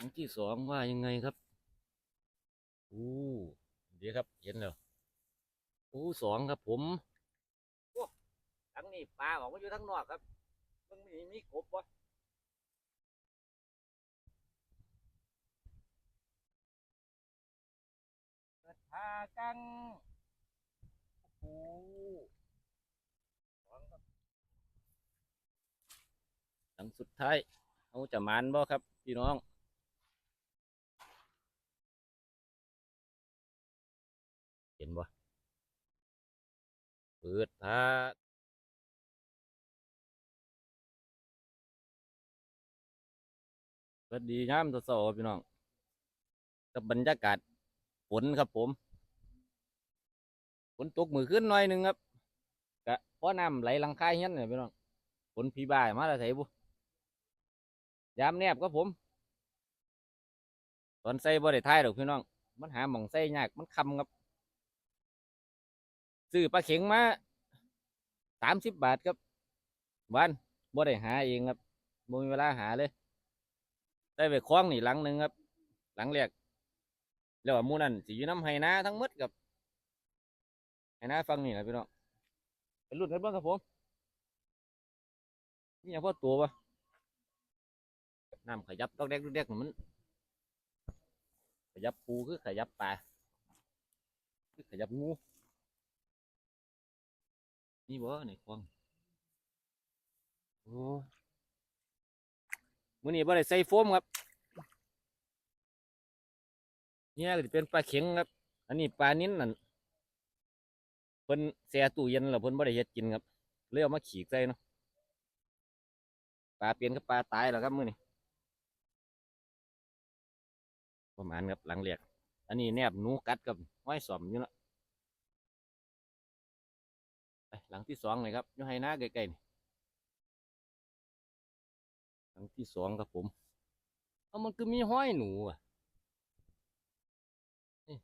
ลังที่สองว่ายังไงครับอู้เดี๋ยวครับ เห็นแล้วอู้สองครับผมโอ้หลังนี้ปลาออกมาอยู่ทั้งนอกครับมึงมีมีกบวะเกิดพากังโอ้โหสองครับหลังสุดท้ายเขาจะมันบ่ครับ พี่น้อง เห็นบ่เปิดพาสวัสดียามเช้าๆพี่น้องกับบรรยากาศฝนครับผมฝนตกมือขึ้นหน่อยหนึ่งครับกะเพราะน้ำไหลลังคายเฮียนเนี่ยพี่น้องฝนพีบ่ายมาแล้วไสบุยามแนบครับผม ตอนใส่บ่ได้ท้ายดอกพี่น้อง มันหาหม่องใส่ยากมันคำครับ ซื้อปลาเข็งมาสามสิบบาทครับ วันบ่ได้หาเองครับบ่มีเวลาหาเลย ได้ไปคล้องนี่หลังหนึ่งครับ หลังแรกแล้วว่าหมูนั่นสิอยู่น้ำไห้นาทั้งมดครับไห้นาฟังนี่แหละพี่น้องเป็นรุ่นกันบ้างครับผมนี่อยังพอตัวปะน้ำขยับดอกแดกดอกแดกมันขยับปูคือขยับปลาคือขยับงู นี่บ่ในคลองโอ้มื้อนี้บ่ได้ใส่โฟมครับเนี่ยก็เป็นปลาเข็งครับ อันนี้ปลานิ้นนั่นเพิ่นแช่ตู้เย็นแล้วเพิ่นบ่ได้เฮ็ดกินครับเลยเอามาขีกใส่เนาะปลาเปลี่ยนกับปลาตายแล้วครับมื้อนี้ประมาณครับหลังเรียกอันนี้แนบหนูกัดกับห้อยสอมอยู่เนาะ ไปหลังที่สองเลยครับยู่ให้น้าใกล้ๆนี่หลังที่สองครับผมเอามันก็มีห้อยหนูอะนี่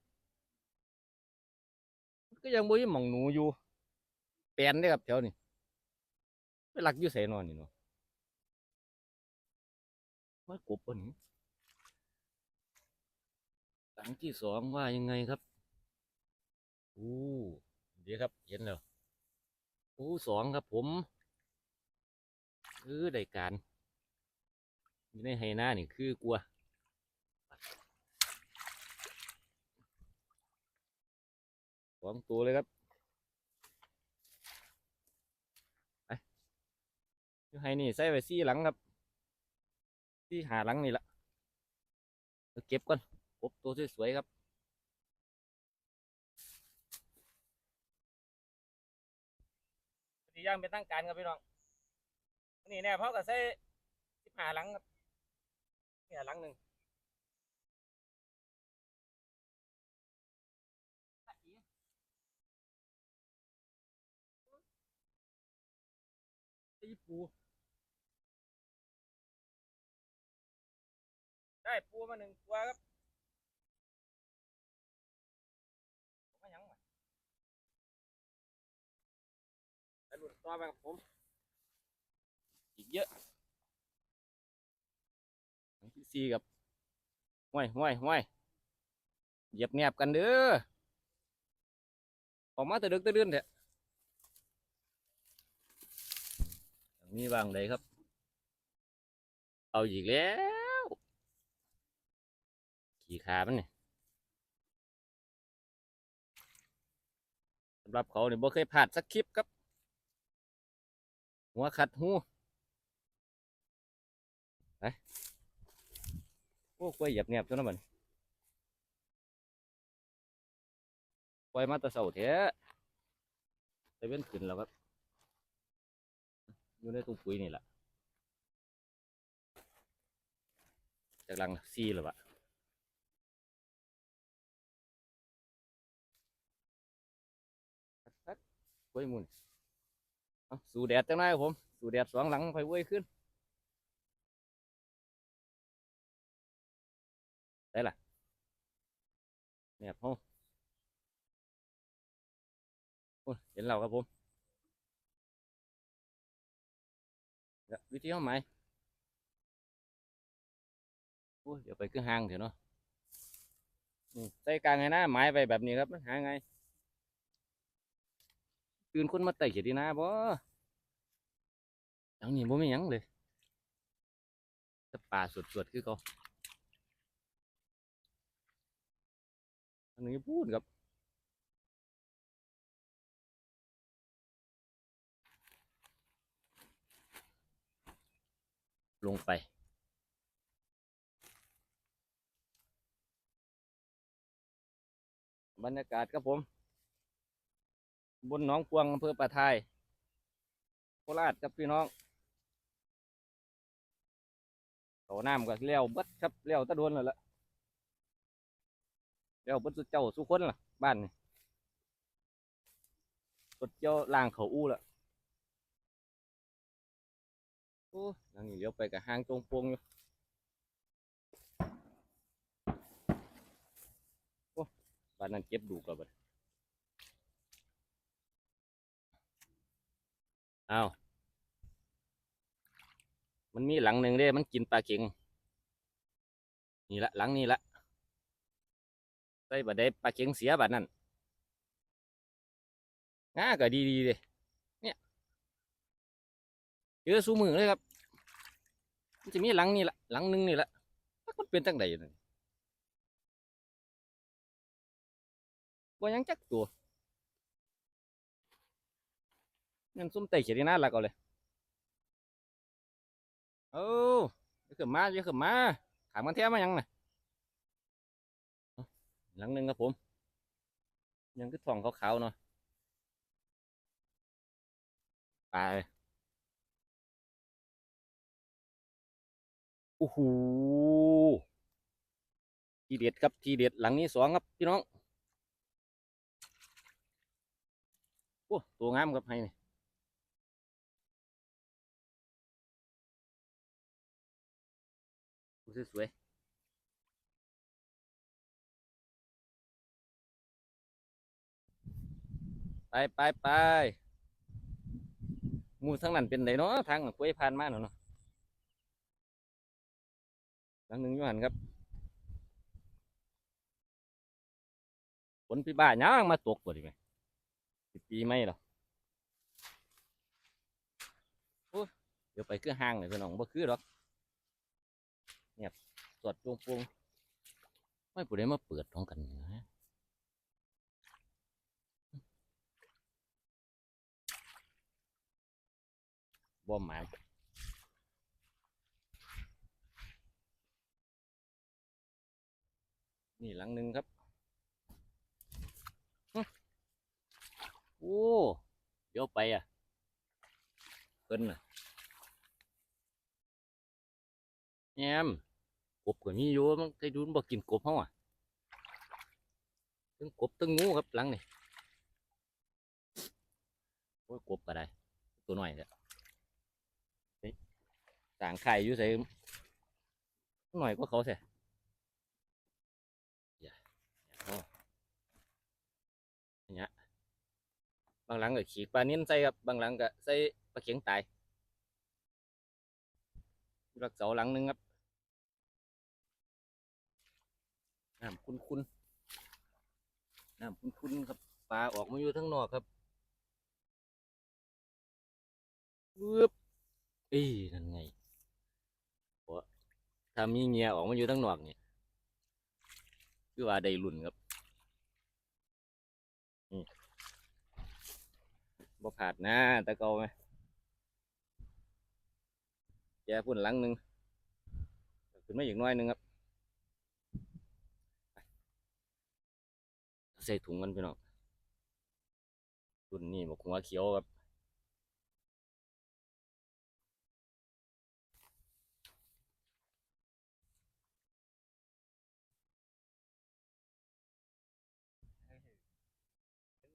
ก็ยังบ่มีหมองหนูอยู่แปลนได้ครับแถวนี้ไปหลักอยู่ใส่นอนนี่เนาะว่ากบปะนี่หลังที่สองว่ายังไงครับ อู้ ดีครับ เห็นแล้ว อู้สองครับผมเออได้การอยู่ในไฮนานี่คือกลัวสองตัวเลยครับไปอยู่ไฮนี่ใส่ไว้ซี่หลังครับซี่หาหลังนี่ละเก็บก่อนกบตัวสวยๆครับ ย่างเป็นตั้งการครับพี่น้องนี่เนี่ยเพราะกับใส่สิบห้าหลังครับเนี่ยหลังหนึ่งตีปูได้ปูมาหนึ่งตัวครับ ไปหลุดต่อไปกับผม อีกเยอะอันที่สี่กับห้วยห้วยห้วยเหยียบแนบกันเด้อออกมาแต่ดึกแต่เดือนเถอะมีบางใดครับ เอาอีกแล้ว ขี่ขามันเนี่ยสำหรับเขาเนี่ยบ่เคยผ่านสักคลิปครับ หัวขัดหูไปโอ้กล้วยหยียบเนียบจนนั้นมันปล่อยมาตะเสาเถอะไปเป็นขึ้นแล้วครับ อยู่ในตู้ปุ๋ยนี่แหละจากหลังซีหรือวะกล้วยมุน สู่แดดจังไงครับผม สู่แดดสองหลังไฟเว้ยขึ้นได้ล่ะเนี่ยพ่อโอ้ยเห็นเราครับผมวิธีเข้าไหมเดี๋ยวไปขึ้นห้างเถอะเนาะใส่กลางไงนะไม้ไปแบบนี้ครับมันหาไง ตื่นคนมาไต่เขียดีนะบ่หลังนี้บ่มีหยังเลยแต่ป่าสดๆคือเขาอันนี้พูดครับลงไป บรรยากาศครับผม บนหนองพวงอำเภอป่าไทยโคราชครับพี่น้องเขน้ำก็เลี้ยวเบัดครับเลี้ยวตะโดนเลยละเลี้ยวเบัดสุดเจ้าสุคนล่ะ บ้านนี่สดเจ้าลางเขาอู้ละโอ้นั่งนี่เลี้ยวไปกับห้างจงพวงอยู่โอ้บ้านนั้นเก็บดูกับบัด อ้าวมันมีหลังหนึ่งเด้มันกินปลาเข็ง นี่ละหลังนี่ละใส่บัดได้ปลาเข็งเสียบัดนั่นง่าก็ดีดีเลยเนี่ยเจอะสูมือเลยครับ มันจะมีหลังนี่ละหลังหนึ่งนี่ละมันเป็นตั้งใดนั่นบ่ยังจักตัว นั่นซุ่มไต่เขียดนาลักเอาเลยโอ้ยขึ้นมาอย่าขึ้นมาถามกันแท้มายังน่ะหลังหนึ่งครับผม ยังคือทองขาวๆเนาะไปโอ้โหทีเด็ดครับทีเด็ดหลังนี้สองครับพี่น้องโอ้ตัวงามครับให้นี่ สวยๆไปไปไปมูทั้งนั้นเป็นไดเนาะทางกล้วยผ่านมาเนาะเนาะหลังหนึ่งอยู่หันครับฝนพี่บ้าย่างมาตกบ่ดิไหมสิปีไม่หรอเดี๋ยวไปคือห้างเลยพี่น้องบ่คือหรอก สวดปวงปวงไม่ผู้ใดมาเปิดท้องกันนะบ่หมายนี่หลังหนึ่งครับ โอ้เดี๋ยวไปอะเพิ่นน่ะแอม กบก็มีอยู่มันเคยดูนบอกกินกบเขาอะทั้งกบทั้งงูครับหลังนี่โอ้ยกบก็ได้ ตัวหน้อยเนี่ยต่างไข่อยู่ใส่หน่อยก็เขาใส่อย่าอย่าพอเนี่ยบางหลังก็ขีดปลานิ้นใส่ครับบางหลังก็ใส่ปลาเข็งตายอยู่หลักเสาหลังนึงครับ น้ำคุ้นๆน้ำคุ้นๆครับปลาออกมาอยู่ทั้งนอกครับปึ๊บอีนั่นไงเพราะถ้ามีเงียออกมาอยู่ทั้งนอกเนี่ยคือว่าได้รุ่นครับนี่บ่ผาดนะตะเกาไหมแกพุ่นหลังหนึ่งขึ้นมาอีกน้อยหนึ่งครับ ใส่ถุงกันพี่น้องรุ่นนี้บอกหัวเขียวครับ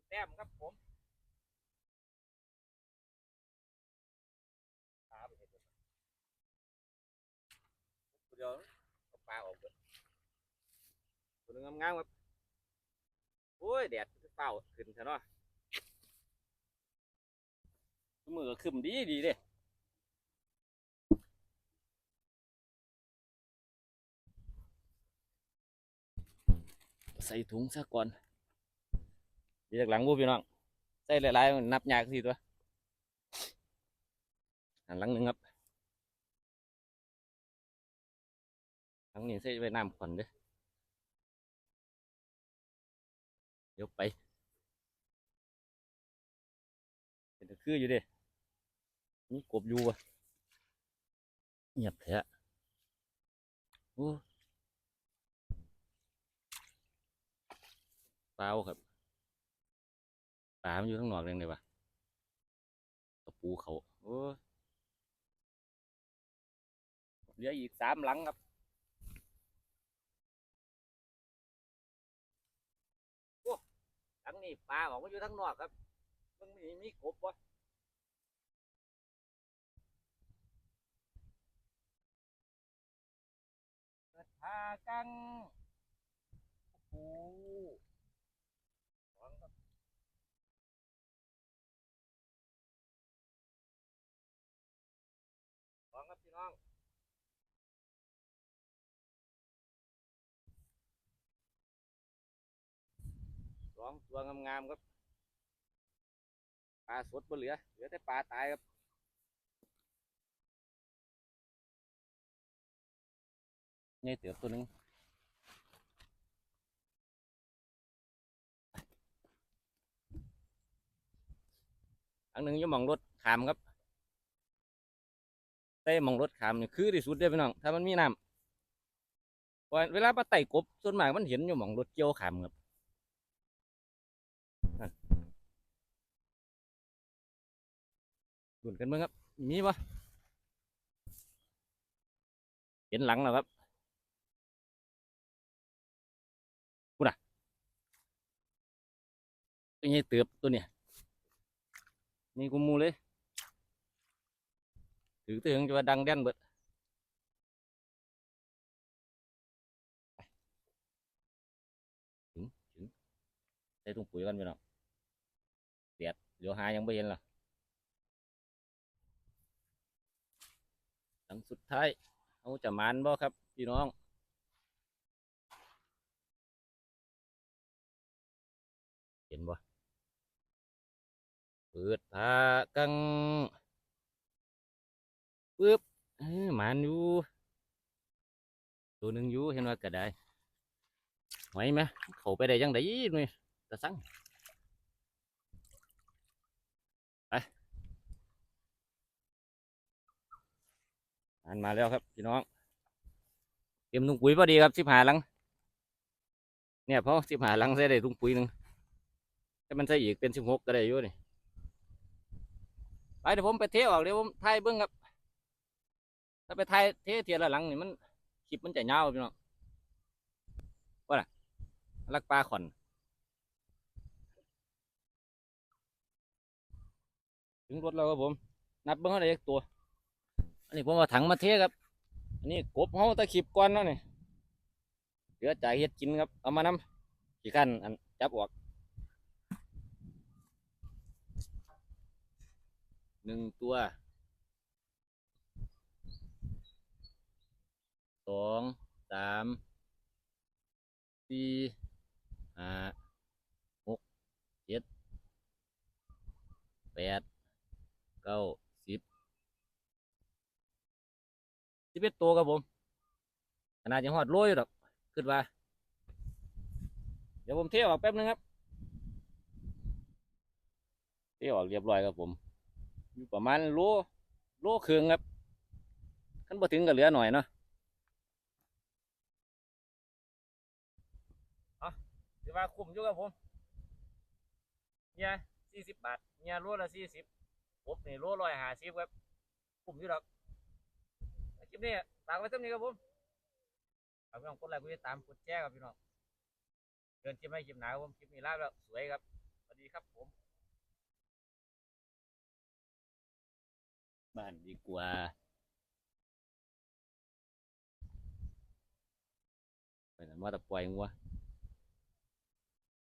แต้มครับผมปลาไปเห็นเดี๋ยวเอาปลาออกเลยตัวนึงงามๆครับ โอ้ยแดดเป่าขึ้นซะนาะมือขึ้นดีดีเลยใส่ถุงซะก่อนดีจากหลังบูพี่น้องใส่หลายๆนับยากสิตัวหันหลังหนึ่งครับหลังนี้ใส่ไว้น้ำก่อนเด้อ ดี๋ยวไป เป็นตะคืออยู่เด้มีกบอยู่วะเงียบแท้โอ้เปล่าครับปลามันอยู่ข้างนอกเองเลยวะกระปูเขาโอ้เหลืออีกสามหลังครับ ทั้งนี้ปลาออกมาอยู่ทั้งนอกครับมึงมีมีกบวะเกิดพากังโอ้ สองตัวงามๆครับปลาสดบ่เหลือ เหลือแต่ปลาตายครับนี่เตือบตัวหนึงอันหนึ่งอยังมองรถขามครับเต้มองรถขามนี่คือที่สุดเด้พี่น้อง ถ้ามันมีน้ำพราะเวลาปลาไต่กบส่วนมากมันเห็นอยู่มองรถเกี่ยวขามครับ ดุนกันเมื่งครับ มีปะเห็นหลังแล้วครับกูน่ะเป็นไงเติบตัวเนี่ยนี่กูมูเลย ถือเตืองจะว่าดังแด่นเบิดถึงถึงใส่ถุงปุ๋ยกันไปเนาะเดียดเดี๋ยวหายังไม่เห็นล่ะ หลังสุดท้ายเอาจะมานบ่ครับ พี่น้องเห็นบ่เปิดพากังปึ๊บหมันอยู่ ตัวหนึ่งอยู่เห็นว่าก็ได้ไหวไหมเขาไปได้ยังไงนี่ตะสั่ง อันมาแล้วครับพี่น้องเตรียมถุงปุ๋ยพอดีครับสิบหาลัง เนี่ยเพราะสิบหาลังใส่ได้ถุงปุ๋ยหนึ่งถ้ามันใส่อีกเป็นสิบหกก็ได้อยู่นี่ไปเดี๋ยวผมไปเทออกเดี๋ยวผมถ่ายเบิ้องครับ ถ้าไปถ่ายเทเทียละหลังนี่มันคลิปมันจะยาวพี่น้องว่าล่ะลักปลาขอนถึงรถแล้วครับผม นับเบิ้องเขาได้ตัว อันนี้ผมเอาถังมาเทครับอันนี้กบเขาตะขีบก้อนแล้วนี่เหลือจ่ายเฮ็ดกินครับเอามานำกี่ขั้นอันจับออกหนึ่งตัวสองสามสี่ห้าหกเจ็ดแปดเก้า สิบเอ็ดตัวครับผมขนาดยังหอดโรยอยู่ดอกขึ้นมาเดี๋ยวผมเที่ยวออกแป๊บนึงครับเที่ยวออกเรียบร้อยครับผมอยู่ประมาณโลโลครึ่งครับขั้นบ่ถึงก็เหลือหน่อยเนาะเอาถือว่าคุ้มอยู่ครับผมเนี่ยสี่สิบบาทเนี่ยโลละสี่สิบผมนี่โลร้อยห้าสิบครับคุ้มอยู่ดอก คลิปนี้ฝากไว้เท่านี้ครับผมฝากพี่น้องกดไลค์กดติดตามกดแชร์ครับพี่น้องเดินคลิปให้คลิปหนาครับผมคลิปนี้ลาแล้วสวยครับสวัสดีครับผมบ้านดีกว่าไปนั่นว่าแต่ปล่อยงัว